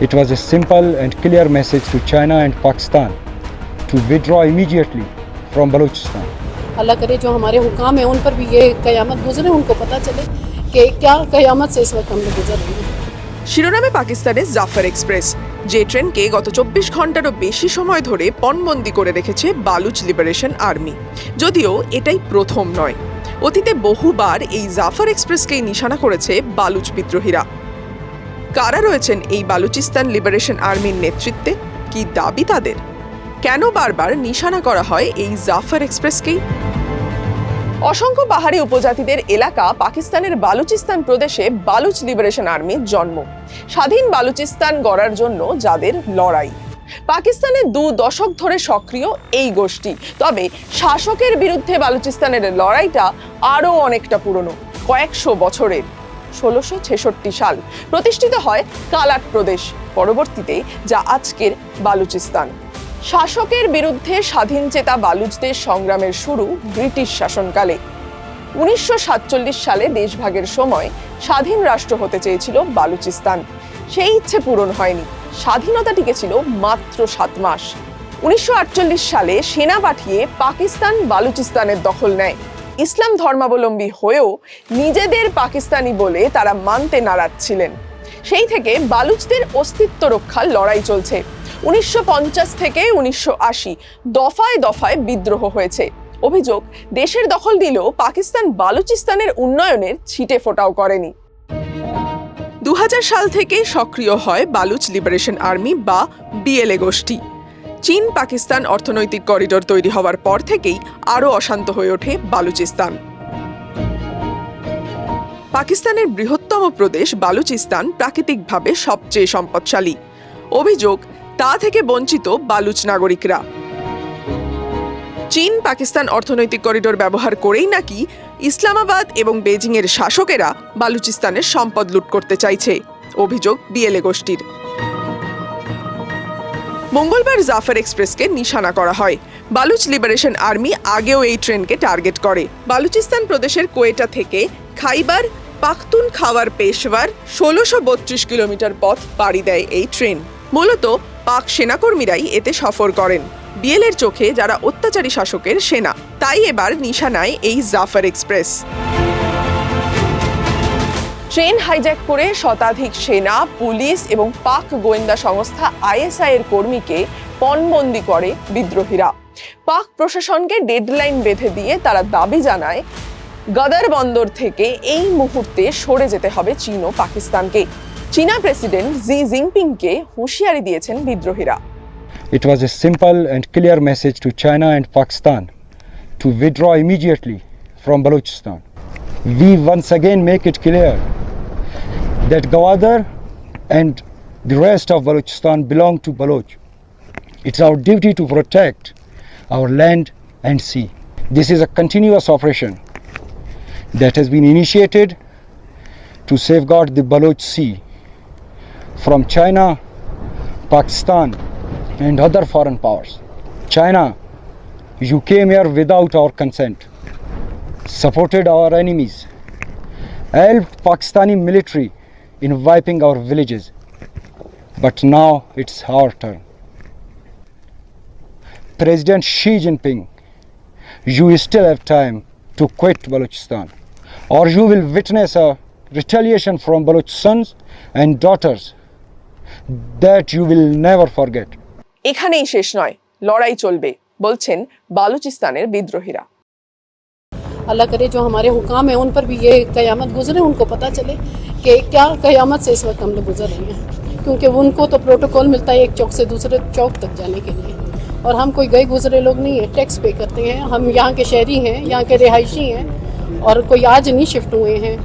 It was a simple and clear message to China and Pakistan to withdraw immediately from Balochistan. अल्लाह करे जो हमारे हुकाम है उन पर भी ये क़यामत गुजरे उनको पता चले कि क्या क़यामत से इस वक्त हम लोग गुजर रहे हैं শিরোনামে পাকিস্তানের জাফর এক্সপ্রেস যে ট্রেনকে গত চব্বিশ ঘন্টারও বেশি সময় ধরে পণবন্দি করে রেখেছে বালুচ লিবারেশন আর্মি যদিও এটাই প্রথম নয় অতীতে বহুবার এই জাফর এক্সপ্রেসকেই নিশানা করেছে বালুচ বিদ্রোহীরা কারা রয়েছেন এই বালুচিস্তান লিবারেশন আর্মির নেতৃত্বে? কি দাবি তাদের? কেন বারবার নিশানা করা হয় এই জাফর এক্সপ্রেসকেই? অসংখ্য পাহাড়ি উপজাতিদের এলাকা পাকিস্তানের বালুচিস্তান প্রদেশে বালুচ লিবারেশন আর্মির জন্ম। স্বাধীন বালুচিস্তান গড়ার জন্য যাদের লড়াই। পাকিস্তানে দু দশক ধরে সক্রিয় এই গোষ্ঠী। তবে শাসকের বিরুদ্ধে বালুচিস্তানের লড়াইটা আরও অনেকটা পুরনো, কয়েকশো বছরের। ষোলোশো ছেষট্টি সাল। প্রতিষ্ঠিত হয় কালাট প্রদেশ পরবর্তীতে যা আজকের বালুচিস্তান। শাসকের বিরুদ্ধে স্বাধীনচেতা বালুচদের সংগ্রামের শুরু ব্রিটিশ শাসনকালে। উনিশশো সাতচল্লিশ সালে দেশভাগের সময় স্বাধীন রাষ্ট্র হতে চেয়েছিল বালুচিস্তান। সেই ইচ্ছে পূরণ হয়নি। স্বাধীনতা টিকেছিল মাত্র সাত মাস। উনিশশো আটচল্লিশ সালে সেনা পাঠিয়ে পাকিস্তান বালুচিস্তানের দখল নেয়। ইসলাম ধর্মাবলম্বী হয়েও নিজেদের পাকিস্তানি বলে তারা মানতে নারাজ ছিলেন। সেই থেকে বালুচদের অস্তিত্ব রক্ষার লড়াই চলছে। উনিশশো পঞ্চাশ থেকে উনিশশো আশি দফায় দফায় বিদ্রোহ হয়েছে। অভিযোগ, দেশের দখল দিলেও পাকিস্তান বালুচিস্তানের উন্নয়নের ছিটে ফোটাও করেনি। দু হাজার সাল থেকে সক্রিয় হয় বালুচ লিবারেশন আর্মি বা বিএলএ গোষ্ঠী। চীন পাকিস্তান অর্থনৈতিক করিডোর তৈরি হওয়ার পর থেকেই আরও অশান্ত হয়ে ওঠে বালুচিস্তান। পাকিস্তানের বৃহত্তম প্রদেশ বালুচিস্তান প্রাকৃতিকভাবে সবচেয়ে সম্পদশালী। অভিযোগ, তা থেকে বঞ্চিত বালুচ নাগরিকরা। চীন পাকিস্তান অর্থনৈতিক করিডোর ব্যবহার করেই নাকি ইসলামাবাদ এবং বেজিং এর শাসকেরা বালুচিস্তানের সম্পদ লুট করতে চাইছে, অভিযোগ বিএলএ গোষ্ঠীর। মঙ্গলবার জাফর এক্সপ্রেসকে নিশানা করা হয়। বালুচ লিবারেশন আর্মি আগেও এই ট্রেনকে টার্গেট করে। বালুচিস্তান প্রদেশের কোয়েটা থেকে খাইবার পাখতুন খাওয়ার পেশওয়ার ষোলোশো বত্রিশ কিলোমিটার পথ পাড়ি দেয় এই ট্রেন। মূলত পাক সেনাকর্মীরাই এতে সফর করেন। বিএলের চোখে যারা অত্যাচারী শাসকের সেনা, তাই এবার নিশানায় এই জাফর এক্সপ্রেস। ট্রেন হাইজ্যাক করে শতাধিক সেনা, পুলিশ এবং পাক গোয়েন্দা সংস্থা আইএসআই এর কর্মীকে পণবন্দি করে বিদ্রোহীরা। পাক প্রশাসনকে ডেডলাইন বেঁধে দিয়ে তারা দাবি জানায়, গদার বন্দর থেকে এই মুহূর্তে সরে যেতে হবে চীন ও পাকিস্তানকে। চীনা প্রেসিডেন্ট জি জিনপিংকে হুঁশিয়ারি দিয়েছেন বিদ্রোহীরা। It was a simple and clear message to China and Pakistan to withdraw immediately from Balochistan. We once again make it clear that Gawadar and the rest of Balochistan belong to Baloch. It's our duty to protect our land and sea. This is a continuous operation that has been initiated to safeguard the Baloch Sea from China, Pakistan, and other foreign powers. China, you came here without our consent, supported our enemies, helped Pakistani military in wiping our villages. But now it's our turn. President Xi Jinping, you still have time to quit Balochistan, or you will witness a retaliation from Baloch sons and daughters that you will never forget. এখানেই শেষ নয় লড়াই চলবে বলছেন বালুচিস্তানের বিদ্রোহীরা اللہ کرے جو ہمارے حکام ہیں، ان پر بھی یہ قیامت گزرے، ان کو پتہ چلے کہ کیا قیامت سے اس وقت ہم لوگ گزر رہے ہیں۔ کیونکہ ان کو تو پروٹوکول ملتا ہے ایک چوک سے دوسرے چوک تک جانے کے لیے۔ اور ہم کوئی گئے گزرے لوگ نہیں ہیں، ٹیکس پے کرتے ہیں۔ ہم یہاں کے شہری ہیں، یہاں کے رہائشی ہیں اور کوئی آج نہیں شفٹ ہوئے ہیں۔